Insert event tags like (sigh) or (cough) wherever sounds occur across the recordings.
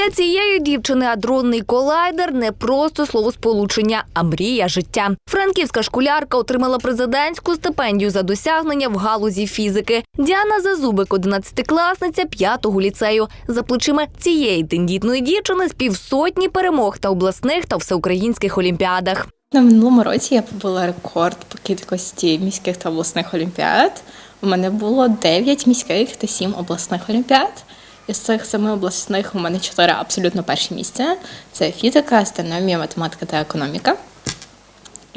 Для цієї дівчини адронний колайдер не просто словосполучення, а мрія життя. Франківська школярка отримала президентську стипендію за досягнення в галузі фізики. Діана Зазубик, 11-класниця 5-го ліцею. За плечима цієї тендітної дівчини з півсотні перемог та обласних та всеукраїнських олімпіадах. На минулому році я побила рекорд по кількості міських та обласних олімпіад. У мене було 9 міських та 7 обласних олімпіад. Із цих семи обласних у мене чотири абсолютно перші місця. Це фізика, астрономія, математика та економіка.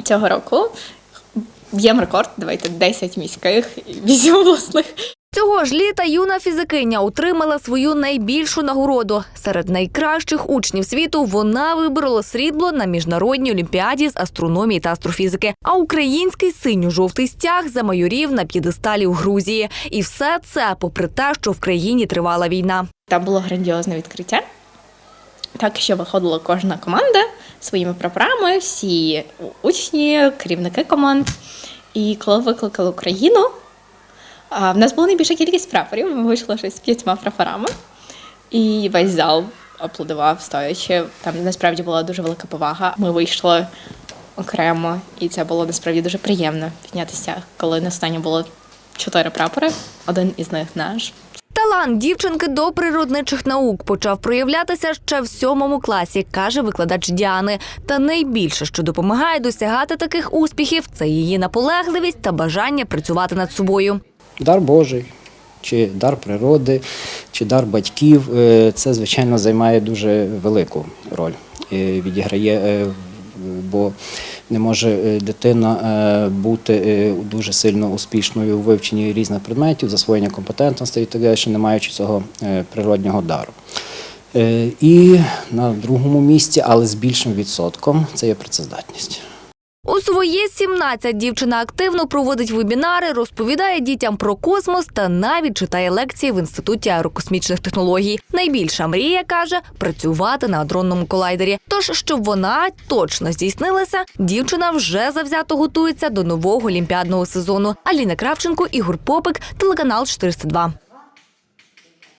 Цього року б'ємо рекорд, давайте 10 міських і 8 (laughs) обласних. Цього ж літа юна фізикиня отримала свою найбільшу нагороду. Серед найкращих учнів світу вона виборола срібло на міжнародній олімпіаді з астрономії та астрофізики. А український синьо-жовтий стяг замайорів на п'єдесталі у Грузії. І все це попри те, що в країні тривала війна. Там було грандіозне відкриття. Так що виходила кожна команда своїми прапорами, всі учні, керівники команд. І коли викликали Україну, в нас була найбільша кількість прапорів. Ми вийшли щось з п'ятьма прапорами. І весь зал аплодував, стоячи. Там насправді була дуже велика повага. Ми вийшли окремо, і це було насправді дуже приємно піднятися, коли на стані було чотири прапори, один із них наш. Талант дівчинки до природничих наук почав проявлятися ще в сьомому класі, каже викладач Діани. Та найбільше, що допомагає досягати таких успіхів, це її наполегливість та бажання працювати над собою. Дар Божий, чи дар природи, чи дар батьків. е, Це, звичайно, займає дуже велику роль. Відіграє, е, бо не може е, дитина бути дуже сильно успішною у вивченні різних предметів, засвоєння компетентностей і так далі, не маючи цього природнього дару. І на другому місці, але з більшим відсотком, це є працездатність. У свої 17 дівчина активно проводить вебінари, розповідає дітям про космос та навіть читає лекції в інституті аерокосмічних технологій. Найбільша мрія каже працювати на адронному колайдері. Тож, щоб вона точно здійснилася, дівчина вже завзято готується до нового олімпіадного сезону. Аліна Кравченко, Ігор Попик, телеканал 402.